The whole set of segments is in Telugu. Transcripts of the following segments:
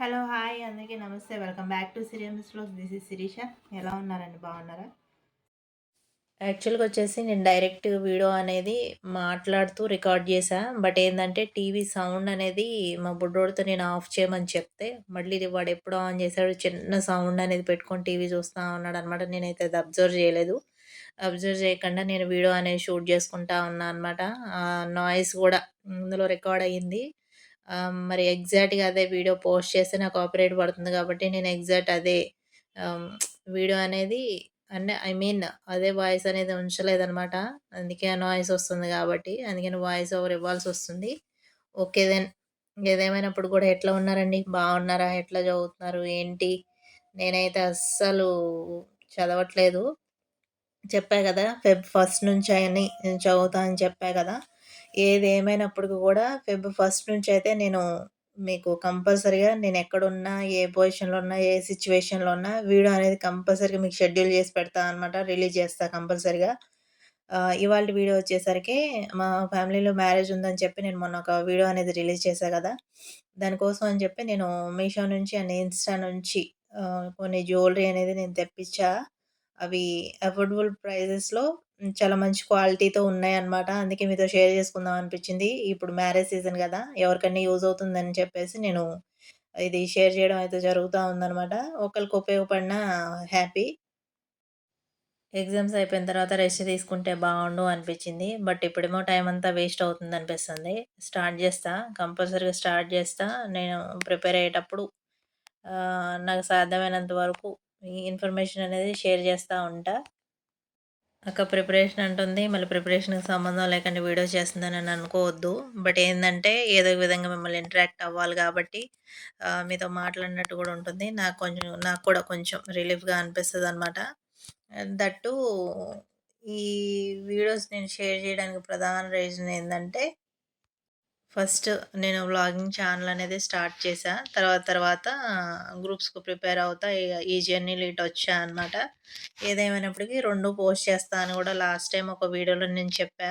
హలో హాయ్ అందరికీ నమస్తే. వెల్కమ్ బ్యాక్ టు సిరియమ్స్ లోస్ దిస్ ఇస్ శిరీష. ఎలా ఉన్నారండి? బాగున్నారా? యాక్చువల్గా వచ్చేసి నేను డైరెక్ట్ వీడియో అనేది మాట్లాడుతూ రికార్డ్ చేశా. బట్ ఏంటంటే టీవీ సౌండ్ అనేది మా బుడ్డోడితో నేను ఆఫ్ చేయమని చెప్తే మళ్ళీ ఇది వాడు ఎప్పుడు ఆన్ చేశాడు. చిన్న సౌండ్ అనేది పెట్టుకొని టీవీ చూస్తూ ఉన్నాడు అనమాట నేనైతే అది అబ్జర్వ్ చేయలేదు. అబ్జర్వ్ చేయకుండా నేను వీడియో అనేది షూట్ చేసుకుంటా ఉన్నా అనమాట. నాయిస్ కూడా ఇందులో రికార్డ్ అయ్యింది. మరి ఎగ్జాక్ట్‌గా అదే వీడియో పోస్ట్ చేస్తే నాకు కాపీరైట్ పడుతుంది కాబట్టి నేను ఎగ్జాక్ట్ అదే వీడియో అనేది అంటే ఐ మీన్ అదే వాయిస్ అనేది ఉంచలేదనమాట. అందుకే ఆ నాయిస్ వస్తుంది కాబట్టి అందుకని వాయిస్ ఓవర్ ఇవ్వాల్సి వస్తుంది ఓకే దెన్ ఏదేమైనప్పుడు కూడా ఎట్లా ఉన్నారండి? బాగున్నారా? ఎట్లా చదువుతున్నారు? ఏంటి? నేనైతే అస్సలు చదవట్లేదు. చెప్పా కదా ఫెబ్ ఫస్ట్ నుంచి అని చదువుతా అని చెప్పా కదా ఏది ఏమైనప్పటికి కూడా ఫిబ్ ఫస్ట్ నుంచి అయితే నేను మీకు కంపల్సరీగా నేను ఎక్కడున్నా ఏ పొజిషన్లో ఉన్నా ఏ సిచ్యువేషన్లో ఉన్నా వీడియో అనేది కంపల్సరీగా మీకు షెడ్యూల్ చేసి పెడతా అనమాట రిలీజ్ చేస్తా కంపల్సరీగా. ఇవాళ వీడియో వచ్చేసరికి మా ఫ్యామిలీలో మ్యారేజ్ ఉందని చెప్పి నేను మొన్న ఒక వీడియో అనేది రిలీజ్ చేశాను కదా. దానికోసం అని చెప్పి నేను మీషో నుంచి అండ్ ఇన్స్టా నుంచి కొన్ని జ్యువెలరీ అనేది నేను తెప్పించా. అవి అఫోర్డబుల్ ప్రైజెస్‌లో చాలా మంచి క్వాలిటీతో ఉన్నాయన్నమాట. అందుకే మీతో షేర్ చేసుకుందాం అనిపించింది. ఇప్పుడు మ్యారేజ్ సీజన్ కదా ఎవరికన్నా యూజ్ అవుతుందని చెప్పేసి నేను ఇది షేర్ చేయడం అయితే జరుగుతా ఉందనమాట. ఒకళ్ళకి ఉపయోగపడినా హ్యాపీ. ఎగ్జామ్స్ అయిపోయిన తర్వాత రెస్ట్ తీసుకుంటే బాగుండు అనిపించింది. బట్ ఇప్పుడేమో టైం అంతా వేస్ట్ అవుతుంది అనిపిస్తుంది. స్టార్ట్ చేస్తా. కంపల్సరీగా స్టార్ట్ చేస్తా. నేను ప్రిపేర్ అయ్యేటప్పుడు నాకు సాధ్యమైనంత వరకు ఈ ఇన్ఫర్మేషన్ అనేది షేర్ చేస్తూ ఉంటా. అక్క ప్రిపరేషన్ అంటుంది. మళ్ళీ ప్రిపరేషన్కి సంబంధం లేకుండా వీడియో చేస్తుందని అనుకోవద్దు. బట్ ఏంటంటే ఏదో విధంగా మిమ్మల్ని ఇంటరాక్ట్ అవ్వాలి కాబట్టి మీతో మాట్లాడినట్టు కూడా ఉంటుంది. నాకు కొంచెం నాకు కూడా కొంచెం రిలీఫ్గా అనిపిస్తుంది అనమాట దట్టు ఈ వీడియోస్ నేను షేర్ చేయడానికి ప్రధాన రీజన్ ఏంటంటే ఫస్ట్ నేను వ్లాగింగ్ ఛానల్ అనేది స్టార్ట్ చేశా. తర్వాత తర్వాత గ్రూప్స్కు ప్రిపేర్ అవుతా ఈ జర్నీలో ఇటు వచ్చా అనమాట ఏదేమైనప్పటికీ రెండు పోస్ట్ చేస్తాను అని కూడా లాస్ట్ టైం ఒక వీడియోలో నేను చెప్పా.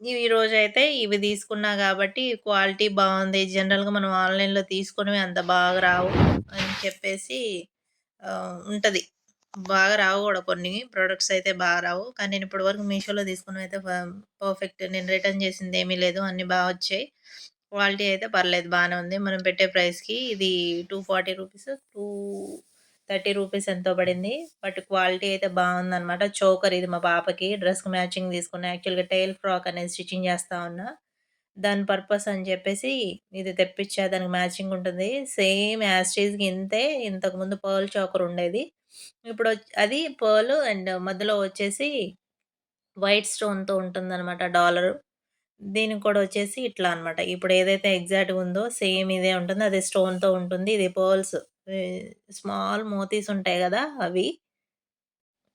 ఈ రోజు అయితే ఇవి తీసుకున్నా కాబట్టి క్వాలిటీ బాగుంది. జనరల్గా మనం ఆన్లైన్లో తీసుకునేవి అంత బాగా రావు అని చెప్పేసి ఉంటుంది. బాగా రావు కూడా కొన్ని ప్రొడక్ట్స్ అయితే బాగా రావు. కానీ నేను ఇప్పటివరకు మీషోలో తీసుకున్నవి అయితే పర్ఫెక్ట్ నేను రిటర్న్ చేసింది ఏమీ లేదు. అన్నీ బాగా వచ్చాయి. క్వాలిటీ అయితే పర్లేదు బాగానే ఉంది. మనం పెట్టే ప్రైస్కి ఇది two forty rupees two thirty rupees ఎంతో పడింది. బట్ క్వాలిటీ అయితే బాగుందనమాట చోకర్ ఇది మా పాపకి. డ్రెస్కి మ్యాచింగ్ తీసుకున్నా. యాక్చువల్గా టైల్ ఫ్రాక్ అనేది స్టిచ్చింగ్ చేస్తూ ఉన్నా. దాని పర్పస్ అని చెప్పేసి ఇది తెప్పించా. దానికి మ్యాచింగ్ ఉంటుంది. సేమ్ యాస్టీజ్కి ఇంతే. ఇంతకుముందు పర్ల్ చోకర్ ఉండేది. ఇప్పుడు అది పర్ల్ అండ్ మధ్యలో వచ్చేసి వైట్ స్టోన్తో ఉంటుందన్నమాట డాలర్. దీనికి కూడా వచ్చేసి ఇట్లా అనమాట ఇప్పుడు ఏదైతే ఎగ్జాక్ట్గా ఉందో సేమ్ ఇదే ఉంటుంది. అది స్టోన్తో ఉంటుంది. ఇది పర్ల్స్. స్మాల్ మోతీస్ ఉంటాయి కదా అవి.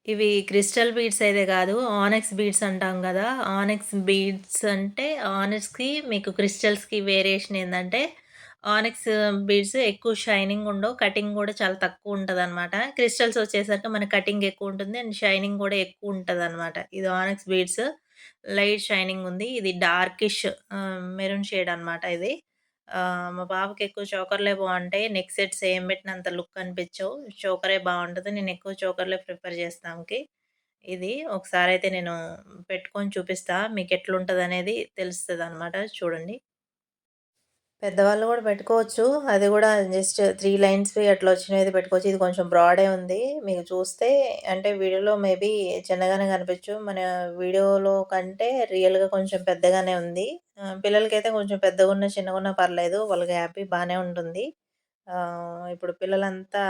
ఇవి క్రిస్టల్ బీడ్స్ అయితే కాదు ఆనెక్స్ బీడ్స్ అంటాం కదా. ఆనెక్స్ బీడ్స్ అంటే ఆనెక్స్కి మీకు క్రిస్టల్స్కి వేరియేషన్ ఏంటంటే ఆనెక్స్ బీడ్స్ ఎక్కువ షైనింగ్ ఉండవు. కటింగ్ కూడా చాలా తక్కువ ఉంటుంది అనమాట క్రిస్టల్స్ వచ్చేసరికి మన కటింగ్ ఎక్కువ ఉంటుంది. అండ్ షైనింగ్ కూడా ఎక్కువ ఉంటుంది అనమాట ఇది ఆనెక్స్ బీడ్స్. లైట్ షైనింగ్ ఉంది. ఇది డార్కిష్ మెరూన్ షేడ్ అనమాట ఇది. మా పాపకి ఎక్కువ చోకర్లే బాగుంటాయి. నెక్ సెట్స్ ఏం పెట్టినంత లుక్ అనిపించవు. చోకరే బాగుంటుంది. నేను ఎక్కువ చోకర్లే ప్రిఫర్ చేస్తాంకి ఇది ఒకసారి అయితే నేను పెట్టుకొని చూపిస్తా. మీకు ఎట్లుంటుంది అనేది తెలుస్తుంది అనమాట చూడండి. పెద్దవాళ్ళు కూడా పెట్టుకోవచ్చు. అది కూడా జస్ట్ త్రీ లైన్స్వి అట్లా వచ్చినవి పెట్టుకోవచ్చు. ఇది కొంచెం బ్రాడే ఉంది. మీకు చూస్తే అంటే వీడియోలో మేబీ చిన్నగానే కనిపించు. మన వీడియోలో కంటే రియల్గా కొంచెం పెద్దగానే ఉంది. పిల్లలకైతే కొంచెం పెద్దగా ఉన్న చిన్నగా ఉన్న పర్లేదు. వాళ్ళకి హ్యాపీ బాగానే ఉంటుంది. ఇప్పుడు పిల్లలంతా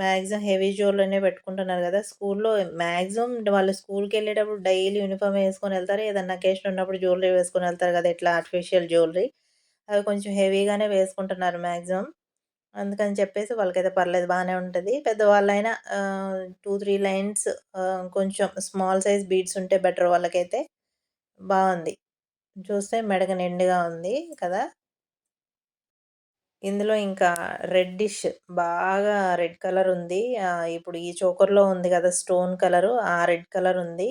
మ్యాక్సిమం హెవీ జోర్లోనే పెట్టుకుంటున్నారు కదా. స్కూల్లో మ్యాక్సిమం వాళ్ళు స్కూల్కి వెళ్ళేటప్పుడు డైలీ యూనిఫామ్ వేసుకొని వెళ్తారు? ఏదన్నా అకేషన్ ఉన్నప్పుడు జ్యువెలరీ వేసుకొని వెళ్తారు కదా. ఇట్లా ఆర్టిఫిషియల్ జ్యువెలరీ అవి కొంచెం హెవీగానే వేసుకుంటున్నారు మ్యాక్సిమం అందుకని చెప్పేసి వాళ్ళకైతే పర్లేదు బాగానే ఉంటుంది. పెద్దవాళ్ళైనా టూ త్రీ లైన్స్ కొంచెం స్మాల్ సైజ్ బీడ్స్ ఉంటే బెటర్ వాళ్ళకైతే. బాగుంది. చూస్తే మెడగ నిండుగా ఉంది కదా. ఇందులో ఇంకా రెడ్డిష్ బాగా రెడ్ కలర్ ఉంది. ఇప్పుడు ఈ చోకర్లో ఉంది కదా స్టోన్ కలరు ఆ రెడ్ కలర్ ఉంది.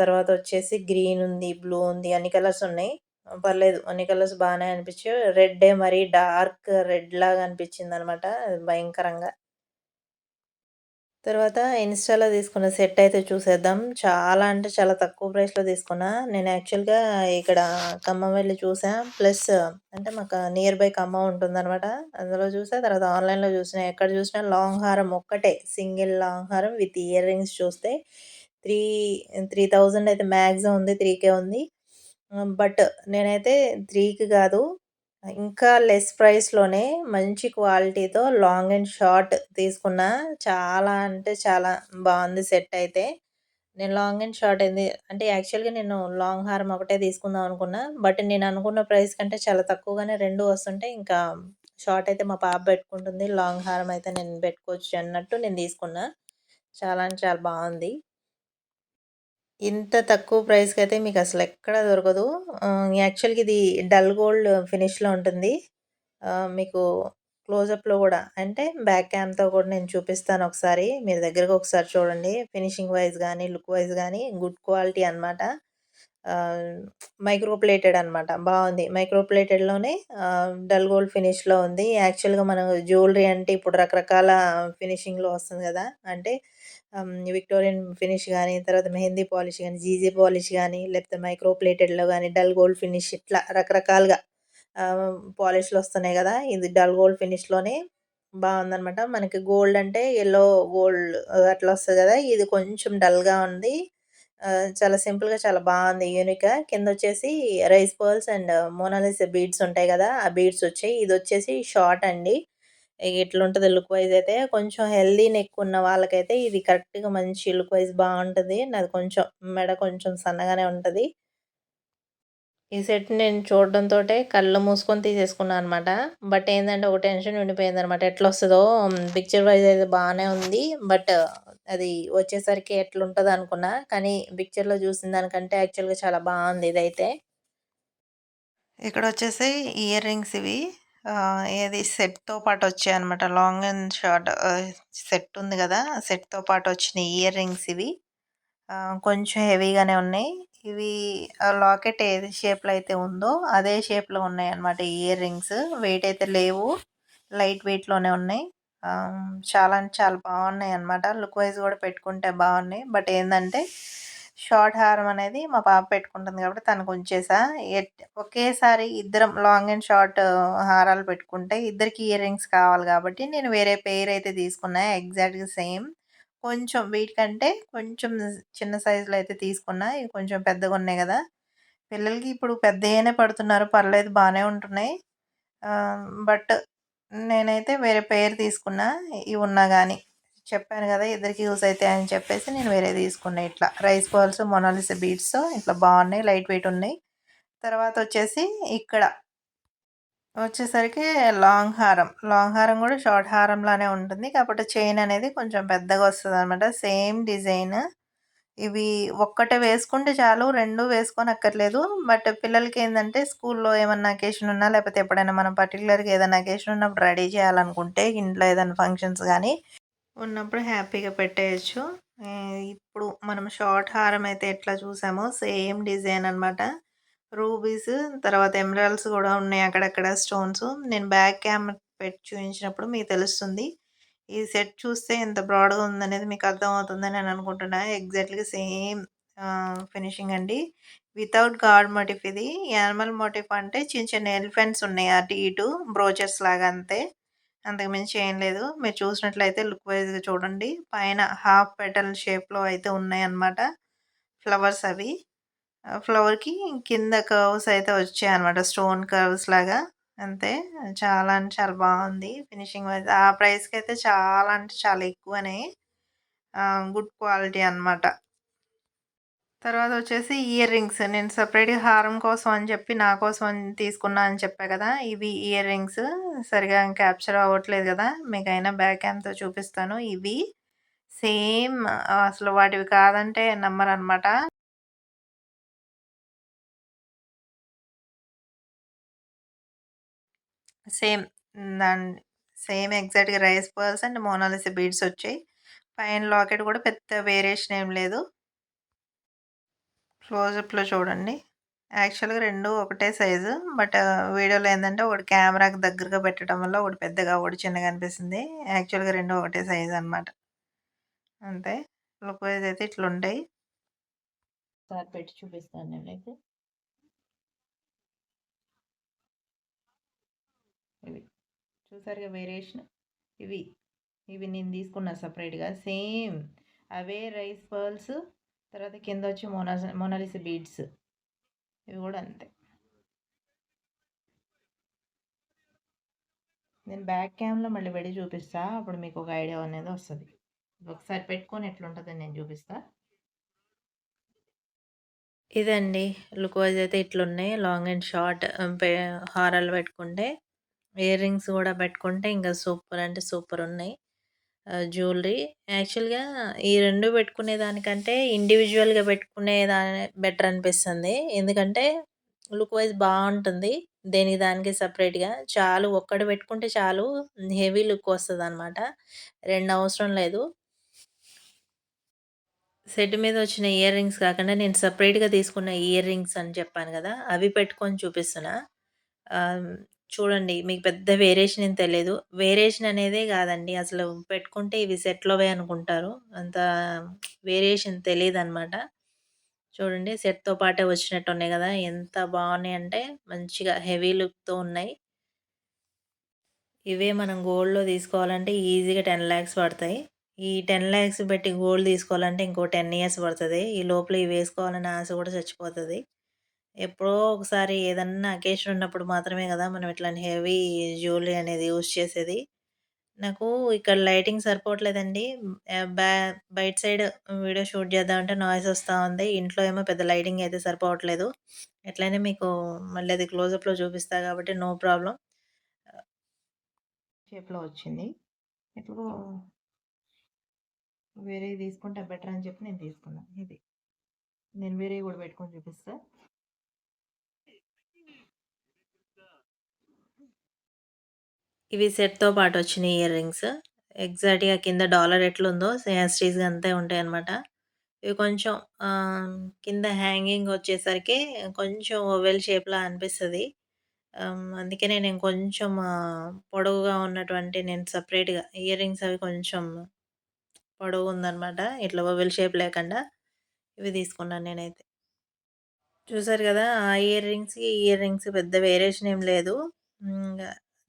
తర్వాత వచ్చేసి గ్రీన్ ఉంది బ్లూ ఉంది అన్ని కలర్స్ ఉన్నాయి. పర్లేదు అన్ని కలర్స్ బాగానే అనిపించాయి రెడ్డే మరీ డార్క్ రెడ్ లాగా అనిపించింది అనమాట భయంకరంగా తర్వాత ఇన్‌స్టాలో తీసుకున్న సెట్ అయితే చూసేద్దాం. చాలా అంటే చాలా తక్కువ ప్రైస్‌లో తీసుకున్నా. నేను యాక్చువల్‌గా ఇక్కడ ఖమ్మం వెళ్ళి చూసా. ప్లస్ అంటే మాకు నియర్ బై ఖమ్మం ఉంటుందన్నమాట అందులో చూసా. తర్వాత ఆన్‌లైన్‌లో చూసిన ఎక్కడ చూసినా లాంగ్ హారం ఒక్కటే సింగిల్ లాంగ్ హారం విత్ ఇయర్ రింగ్స్ చూస్తే త్రీ త్రీ థౌజండ్ అయితే మ్యాక్సిమం ఉంది. త్రీకే ఉంది. బట్ నేనైతే త్రీకి కాదు ఇంకా లెస్ ప్రైస్‌లోనే మంచి క్వాలిటీతో లాంగ్ అండ్ షార్ట్ తీసుకున్నా. చాలా అంటే చాలా బాగుంది సెట్ అయితే. నేను లాంగ్ అండ్ షార్ట్ ఏంది అంటే యాక్చువల్‌గా నేను లాంగ్ హారం ఒకటే తీసుకుందాం అనుకున్నా. బట్ నేను అనుకున్న ప్రైస్ కంటే చాలా తక్కువగానే రెండు వస్తుంటే ఇంకా షార్ట్ అయితే మా పాప పెట్టుకుంటుంది. లాంగ్ హారం అయితే నేను పెట్టుకోవచ్చు అన్నట్టు నేను తీసుకున్నా. చాలా అంటే చాలా బాగుంది. ఇంత తక్కువ ప్రైస్కి అయితే మీకు అసలు ఎక్కడ దొరకదు. యాక్చువల్‌గా ఇది డల్ గోల్డ్ ఫినిష్‌లో ఉంటుంది. మీకు క్లోజప్‌లో కూడా అంటే బ్యాక్ క్యామ్‌తో కూడా నేను చూపిస్తాను ఒకసారి. మీరు దగ్గరగా ఒకసారి చూడండి. ఫినిషింగ్ వైస్ కానీ లుక్ వైస్ కానీ గుడ్ క్వాలిటీ అనమాట. మైక్రోప్లేటెడ్ అనమాట. బాగుంది మైక్రోప్లేటెడ్లోనే డల్ గోల్డ్ ఫినిష్‌లో ఉంది. యాక్చువల్‌గా మనం జ్యువెలరీ అంటే ఇప్పుడు రకరకాల ఫినిషింగ్‌లో వస్తుంది కదా అంటే విక్టోరియన్ ఫినిష్ కానీ తర్వాత మెహందీ పాలిష్ కానీ జీజీ పాలిష్ కానీ లేకపోతే మైక్రో ప్లేటెడ్‌లో డల్ గోల్డ్ ఫినిష్ ఇట్లా రకరకాలుగా పాలిష్‌లు వస్తున్నాయి కదా ఇది డల్ గోల్డ్ ఫినిష్‌లోనే బాగుందనమాట మనకి గోల్డ్ అంటే ఎల్లో గోల్డ్ అట్లా వస్తుంది కదా ఇది కొంచెం డల్‌గా ఉంది. చాలా సింపుల్‌గా చాలా బాగుంది యూనిక్‌గా. కిందొచ్చేసి rice pearls and Mona Lisa beads ఉంటాయి కదా ఆ బీడ్స్ వచ్చాయి. ఇది వచ్చేసి షార్ట్ అండి. ఇట్లుంటది లుక్ వైజ్ అయితే. కొంచెం హెల్దీని నెక్ ఉన్న వాళ్ళకైతే ఇది కరెక్ట్‌గా మంచి లుక్ వైజ్ బావుంటది. నాది కొంచెం మెడ కొంచెం సన్నగానే ఉంటుంది ఈ సెట్ నేను చూడడంతోటే కళ్ళు మూసుకొని తీసేసుకున్నాను అనమాట. బట్ ఏంటంటే ఒక టెన్షన్ ఉండిపోయింది అనమాట ఎట్లా వస్తుందో పిక్చర్ వైజ్ అయితే బాగానే ఉంది. బట్ అది వచ్చేసరికి ఎట్లుంటుంది అనుకున్నా. కానీ పిక్చర్‌లో చూసిన దానికంటే యాక్చువల్‌గా చాలా బాగుంది ఇదైతే. ఇక్కడ వచ్చేసి ఇయర్ రింగ్స్ ఇవి. ఏది సెట్‌తో పాటు వచ్చాయి అనమాట లాంగ్ అండ్ షార్ట్ సెట్ ఉంది కదా సెట్‌తో పాటు వచ్చిన ఇయర్ రింగ్స్ ఇవి. కొంచెం హెవీగానే ఉన్నాయి. ఇవి లాకెట్ ఏది షేప్‌లో అయితే ఉందో అదే షేప్‌లో ఉన్నాయన్నమాట అనమాట ఇయర్ రింగ్స్. వెయిట్ అయితే లేవు. లైట్ వెయిట్‌లోనే ఉన్నాయి. చాలా అంటే చాలా బాగున్నాయన్నమాట. లుక్ వైజ్ కూడా పెట్టుకుంటే బాగున్నాయి. బట్ ఏంటంటే షార్ట్ హారం అనేది మా పాప పెట్టుకుంటుంది కాబట్టి తనకు ఉంచేసా. ఒకేసారి ఇద్దరం లాంగ్ అండ్ షార్ట్ హారాలు పెట్టుకుంటే ఇద్దరికి ఇయర్ రింగ్స్ కావాలి కాబట్టి నేను వేరే పేరు అయితే తీసుకున్నా. ఎగ్జాక్ట్‌గా సేమ్. కొంచెం వీటికంటే కొంచెం చిన్న సైజులో అయితే తీసుకున్నా. ఇవి కొంచెం పెద్దగున్నాయి కదా పిల్లలకి ఇప్పుడు పెద్దగానే పడుతున్నారు. పర్లేదు బాగానే ఉంటున్నాయి. బట్ నేనైతే వేరే పేరు తీసుకున్నా. ఇవి ఉన్నా కానీ చెప్పాను కదా ఇద్దరికి యూస్ అవుతాయి అని చెప్పేసి నేను వేరే తీసుకున్నా ఇట్లా. రైస్ బాల్స్ మొనాలిస్ బీట్స్ ఇట్లా బాగున్నాయి. లైట్ వెయిట్ ఉన్నాయి. తర్వాత వచ్చేసి ఇక్కడ వచ్చేసరికి లాంగ్ హారం. లాంగ్ హారం కూడా షార్ట్ హారంలానే ఉంటుంది. కాకపోతే చైన్ అనేది కొంచెం పెద్దగా వస్తుంది అనమాట సేమ్ డిజైన్. ఇవి ఒక్కటే వేసుకుంటే చాలు. రెండు వేసుకొని అక్కర్లేదు బట్ పిల్లలకి ఏంటంటే స్కూల్లో ఏమన్నా అకేషన్ ఉన్నా లేకపోతే ఎప్పుడైనా మనం పర్టికులర్గా ఏదైనా అకేషన్ ఉన్నప్పుడు రెడీ చేయాలనుకుంటే ఇంట్లో ఏదైనా ఫంక్షన్స్ కానీ ఉన్నప్పుడు హ్యాపీగా పెట్టేయొచ్చు. ఇప్పుడు మనం షార్ట్ హారం అయితే ఎట్లా చూసామో సేమ్ డిజైన్ అనమాట. రూబీస్ తర్వాత ఎమరాల్డ్స్ కూడా ఉన్నాయి అక్కడక్కడ స్టోన్స్. నేను బ్యాక్ క్యామెరా పెట్టి చూపించినప్పుడు మీకు తెలుస్తుంది. ఈ సెట్ చూస్తే ఎంత బ్రాడ్‌గా ఉందనేది మీకు అర్థమవుతుందని నేను అనుకుంటున్నా. ఎగ్జాక్ట్‌గా సేమ్ ఫినిషింగ్ అండి. వితౌట్ గాడ్ మోటిఫ్ ఇది. యానిమల్ మోటిఫ్ అంటే చిన్న చిన్న ఎలిఫెంట్స్ ఉన్నాయి అటు ఇటు బ్రోచెస్ లాగా అంతే. అంతకుమించి ఏం లేదు. మీరు చూసినట్లయితే లుక్ వైజ్గా చూడండి. పైన హాఫ్ పెటల్ షేప్‌లో అయితే ఉన్నాయన్నమాట. ఫ్లవర్స్ అవి. ఫ్లవర్‌కి కింద కర్వ్స్ అయితే వచ్చాయి అనమాట స్టోన్ కర్వ్స్ లాగా. అంతే. చాలా అంటే చాలా బాగుంది. ఫినిషింగ్ వైజ్ ఆ అయితే చాలా అంటే చాలా ఎక్కువనే. గుడ్ క్వాలిటీ అనమాట తర్వాత వచ్చేసి ఇయర్ రింగ్స్. నేను సెపరేట్‌గా హారం కోసం అని చెప్పి నా కోసం అని తీసుకున్నా అని చెప్పా కదా ఇవి ఇయర్ రింగ్స్. సరిగా క్యాప్చర్ అవ్వట్లేదు గదా! మీకైనా బ్యాక్ క్యామ్‌తో చూపిస్తాను. ఇవి సేమ్ అసలు వాటివి కాదంటే నమ్మరనమాట. సేమ్ దాన్ సేమ్ ఎగ్జాక్ట్‌గా rice pearls and Mona Lisa beads వచ్చాయి. పైన లాకెట్ కూడా పెద్ద వేరియేషన్ ఏం లేదు. క్లోజప్‌లో చూడండి. యాక్చువల్‌గా రెండు ఒకటే సైజు. బట్ వీడియోలో ఏంటంటే ఒకటి కెమెరాకి దగ్గరగా పెట్టడం వల్ల ఒకటి పెద్దగా, ఒకటి చిన్నగా అనిపిస్తుంది. యాక్చువల్‌గా రెండు ఒకటే సైజు అనమాట. అంతే. లుక్ వైజ్ అయితే ఇట్లుంటాయి. సార్ పెట్టి చూపిస్తాను నేనైతే. ఇవి. చూసారుగా వేరియేషన్. ఇవి. ఇవి నేను తీసుకున్నా సపరేట్గా సేమ్ అవే రైస్ పర్ల్స్ తర్వాత కింద వచ్చి మొనాస మోనాలిస్ బీడ్స్. ఇవి కూడా అంతే. నేను బ్యాక్ క్యామ్‌లో మళ్ళీ పెట్టి చూపిస్తా. అప్పుడు మీకు ఒక ఐడియా అనేది వస్తుంది ఒకసారి పెట్టుకొని ఎట్లుంటుంది నేను చూపిస్తా. ఇదండి. లుక్ వైజ్ అయితే ఇట్లున్నాయి. లాంగ్ అండ్ షార్ట్ హారాలు పెట్టుకుంటే, ఇయర్ రింగ్స్ కూడా పెట్టుకుంటే ఇంకా సూపర్ అంటే సూపర్ ఉన్నాయి. జ్యువెలరీ యాక్చువల్‌గా ఈ రెండు పెట్టుకునే దానికంటే ఇండివిజువల్గా పెట్టుకునే దాని బెటర్ అనిపిస్తుంది. ఎందుకంటే లుక్ వైజ్ బాగుంటుంది దేనికి దానికి సపరేట్గా చాలు ఒక్కటి పెట్టుకుంటే చాలు హెవీ లుక్ వస్తుంది అనమాట రెండు అవసరం లేదు. సెట్ మీద వచ్చిన ఇయర్ రింగ్స్ కాకుండా నేను సపరేట్గా తీసుకున్న ఇయర్ రింగ్స్ అని చెప్పాను కదా అవి పెట్టుకొని చూపిస్తున్నా. చూడండి మీకు పెద్ద వేరియేషన్ ఏం తెలియదు వేరియేషన్ అనేదే కాదండి అసలు పెట్టుకుంటే ఇవి సెట్‌లోవే అనుకుంటారు. అంత వేరియేషన్ తెలియదు అనమాట చూడండి సెట్‌తో పాటే వచ్చినట్టు ఉన్నాయి కదా ఎంత బాగున్నాయి అంటే మంచిగా హెవీ లుక్‌తో ఉన్నాయి. ఇవే మనం గోల్డ్‌లో తీసుకోవాలంటే ఈజీగా టెన్ ల్యాక్స్ పడతాయి. ఈ టెన్ ల్యాక్స్ పెట్టి గోల్డ్ తీసుకోవాలంటే ఇంకో 10 ఇయర్స్ పడుతుంది ఈ లోపల ఇవి వేసుకోవాలనే ఆశ కూడా చచ్చిపోతుంది ఎప్పుడో ఒకసారి ఏదన్నా అకేషన్ ఉన్నప్పుడు మాత్రమే కదా మనం ఇట్లాంటి హెవీ జ్యువెలరీ అనేది యూజ్ చేసేది. నాకు ఇక్కడ లైటింగ్ సరిపోవట్లేదండి. బ్యా బయట సైడ్ వీడియో షూట్ చేద్దామంటే నాయిస్ వస్తూ ఉంది. ఇంట్లో ఏమో పెద్ద లైటింగ్ అయితే సరిపోవట్లేదు. ఎట్లైనా మీకు మళ్ళీ అది క్లోజప్‌లో చూపిస్తా కాబట్టి నో ప్రాబ్లం షేప్‌లో వచ్చింది. ఇప్పుడు వేరే తీసుకుంటే బెటర్ అని చెప్పి నేను తీసుకున్నాను ఇది. నేను వేరే కూడా పెట్టుకొని చూపిస్తా. ఇవి సెట్‌తో పాటు వచ్చిన ఇయర్ రింగ్స్. ఎగ్జాక్ట్‌గా కింద డాలర్ ఎట్లుందో యాజ్ అంతే అంతే ఉంటాయన్నమాట. ఇవి కొంచెం కింద హ్యాంగింగ్ వచ్చేసరికి కొంచెం ఓవెల్ షేప్‌లా అనిపిస్తుంది అందుకే అందుకనే నేను కొంచెం పొడవుగా ఉన్నటువంటి నేను సపరేట్గా ఇయర్ రింగ్స్ అవి కొంచెం పొడవు ఉందనమాట ఇట్లా ఓవెల్ షేప్ లేకుండా ఇవి తీసుకున్నాను నేనైతే. చూసారు కదా ఆ ఇయర్ రింగ్స్‌కి, ఇయర్ రింగ్స్ పెద్ద వేరియేషన్ ఏం లేదు.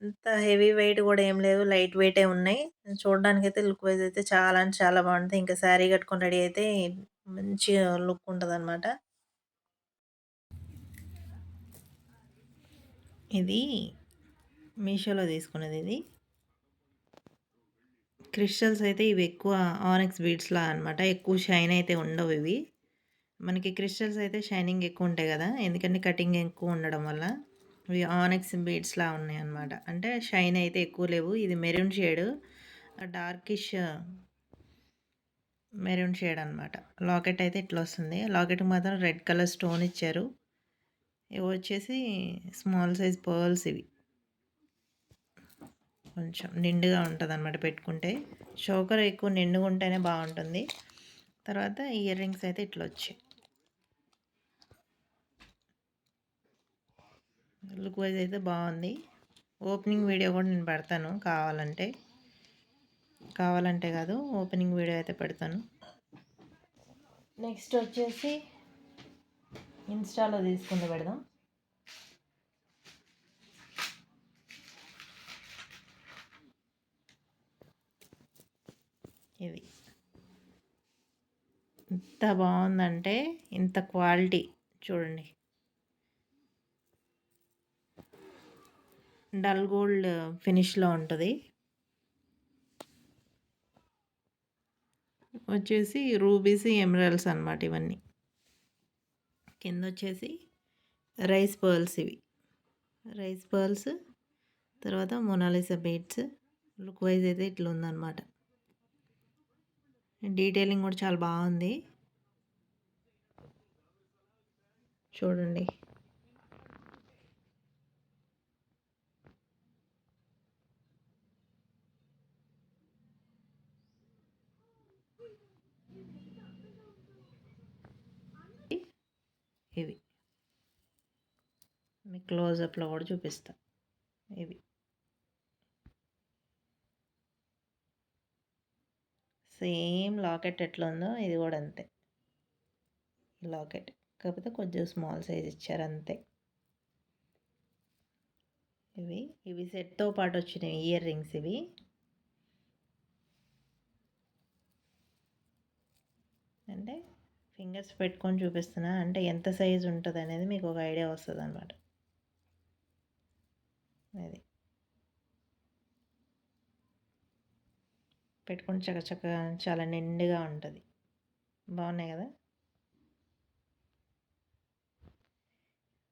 అంత హెవీ వెయిట్ కూడా ఏం లేదు. లైట్ వెయిటే ఉన్నాయి. చూడడానికైతే లుక్ వైజ్ అయితే చాలా అంటే చాలా బాగుంటుంది ఇంకా శారీ కట్టుకొని రెడీ అయితే మంచిగా లుక్ ఉంటుంది అనమాట ఇది మీషోలో తీసుకున్నది ఇది. క్రిస్టల్స్ అయితే ఇవి ఎక్కువ ఆనెక్స్ బీడ్స్‌లా అనమాట. ఎక్కువ షైన్ అయితే ఉండవు ఇవి. మనకి క్రిస్టల్స్ అయితే షైనింగ్ ఎక్కువ ఉంటాయి కదా ఎందుకంటే కటింగ్ ఎక్కువ ఉండడం వల్ల. ఇవి ఆనెక్స్ బీడ్స్‌లా ఉన్నాయన్నమాట. అంటే షైన్ అయితే ఎక్కువ లేవు. ఇది maroon shade darkish maroon shade అనమాట. లాకెట్ అయితే ఇట్లా వస్తుంది. లాకెట్‌కి మాత్రం రెడ్ కలర్ స్టోన్ ఇచ్చారు. ఇవి వచ్చేసి స్మాల్ సైజ్ పర్ల్స్ ఇవి. కొంచెం నిండుగా ఉంటదనమాట పెట్టుకుంటే. చోకర్ ఎక్కువ నిండుగా ఉంటేనే బాగుంటుంది తర్వాత ఇయర్ రింగ్స్ అయితే ఇట్లా వచ్చాయి. లుక్ వైజ్ అయితే బాగుంది. ఓపెనింగ్ వీడియో కూడా నేను పెడతాను కావాలంటే. కావాలంటే కాదు ఓపెనింగ్ వీడియో అయితే పెడతాను. నెక్స్ట్ వచ్చేసి ఇన్స్టాలో తీసుకుని పెడదాం. ఇది. ఎంత బాగుందంటే ఇంత క్వాలిటీ చూడండి. డల్ గోల్డ్ ఫినిష్‌లో ఉంటుంది వచ్చేసి రూబీస్, ఎమరల్స్ అనమాట ఇవన్నీ. కింద వచ్చేసి రైస్ పర్ల్స్ ఇవి. రైస్ పర్ల్స్ తర్వాత Mona Lisa beads look wise అయితే ఇట్లా ఉందన్నమాట డీటెయిలింగ్ కూడా చాలా బాగుంది. చూడండి. ఇవి. క్లోజప్లో కూడా చూపిస్తా. ఇవి. సేమ్ లాకెట్ ఎట్లా ఉందో ఇది కూడా అంతే. లాకెట్. కాకపోతే కొంచెం స్మాల్ సైజ్ ఇచ్చారు అంతే. ఇవి. ఇవి సెట్తో పాటు వచ్చినవి ఇయర్ రింగ్స్ ఇవి. అంటే ఫింగర్స్ పెట్టుకొని చూపిస్తున్నా. అంటే ఎంత సైజ్ ఉంటుంది అనేది మీకు ఒక ఐడియా వస్తుంది అనమాట అది. పెట్టుకుని చక్క చాలా నిండుగా ఉంటుంది. బాగున్నాయి కదా?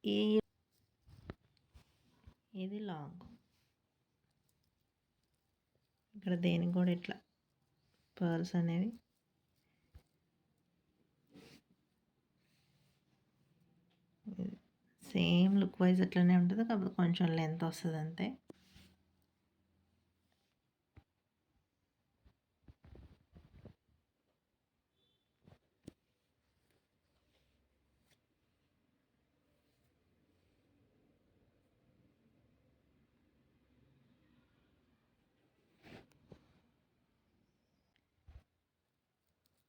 ఈ ఇది లాంగ్. ఇక్కడ దేనికి కూడా ఇట్లా పర్ల్స్ అనేవి సేమ్ లుక్ వైజ్ అట్లనే ఉంటుంది కాకపోతే కొంచెం లెంత్ వస్తుంది అంతే.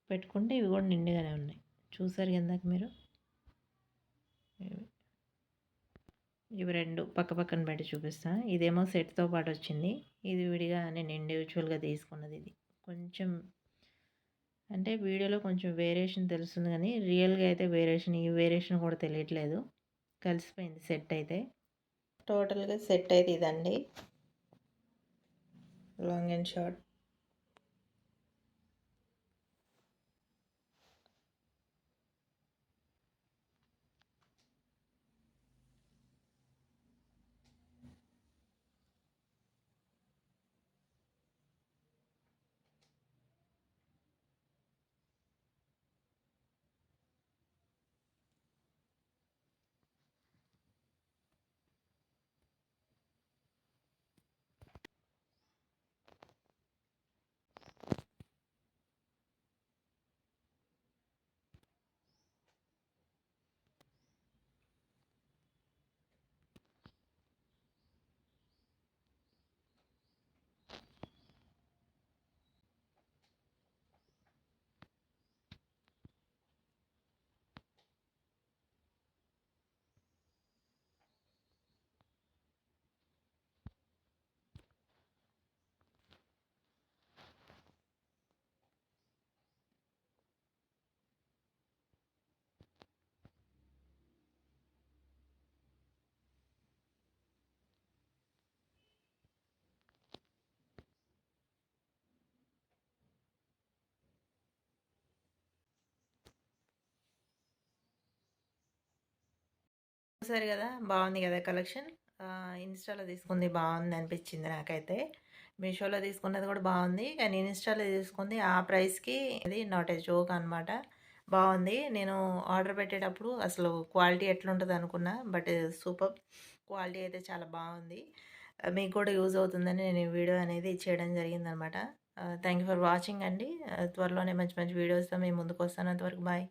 పెట్టుకుంటే ఇవి కూడా నిండుగానే ఉన్నాయి. చూసారు ఇందాక మీరు? ఇవి రెండు పక్క పక్కన పెట్టి చూపిస్తాను ఇదేమో సెట్తో పాటు వచ్చింది. ఇది విడిగా నేను ఇండివిజువల్గా తీసుకున్నది ఇది. కొంచెం అంటే వీడియోలో కొంచెం వేరియేషన్ తెలుస్తుంది కానీ రియల్గా అయితే వేరియేషన్ ఈ వేరియేషన్ కూడా తెలియట్లేదు. కలిసిపోయింది సెట్ అయితే. టోటల్గా సెట్ అయితే ఇదండి. లాంగ్ అండ్ షార్ట్ చూసారు కదా బాగుంది కదా కలెక్షన్? ఇన్స్టాలో తీసుకుంది బాగుంది అనిపించింది నాకైతే. మీషోలో తీసుకున్నది కూడా బాగుంది. కానీ ఇన్స్టాలో తీసుకుంది ఆ ప్రైస్కి అది నాట్ ఏ జోక్ అనమాట బాగుంది. నేను ఆర్డర్ పెట్టేటప్పుడు అసలు క్వాలిటీ ఎట్లుంటుంది అనుకున్నా బట్ సూపర్. క్వాలిటీ అయితే చాలా బాగుంది. మీకు కూడా యూజ్ అవుతుందని నేను ఈ వీడియో అనేది చేయడం జరిగిందనమాట థ్యాంక్ యూ ఫర్ వాచింగ్ అండి. త్వరలోనే మంచి మంచి వీడియోస్తో మేము ముందుకు వస్తాను. అంతవరకు బాయ్.